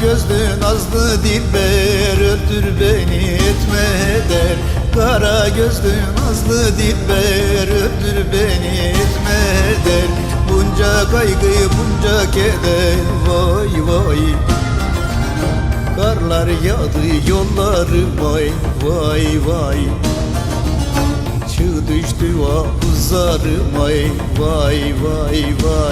gözlü nazlı dilber Öldür beni etme eder. Kara gözlü nazlı dilber Öldür beni etme eder. Bunca kaygı bunca keder Vay vay. Karlar yağdı yollarıma Vay vay Çığ düştü ah uzarıma Vay vay vay.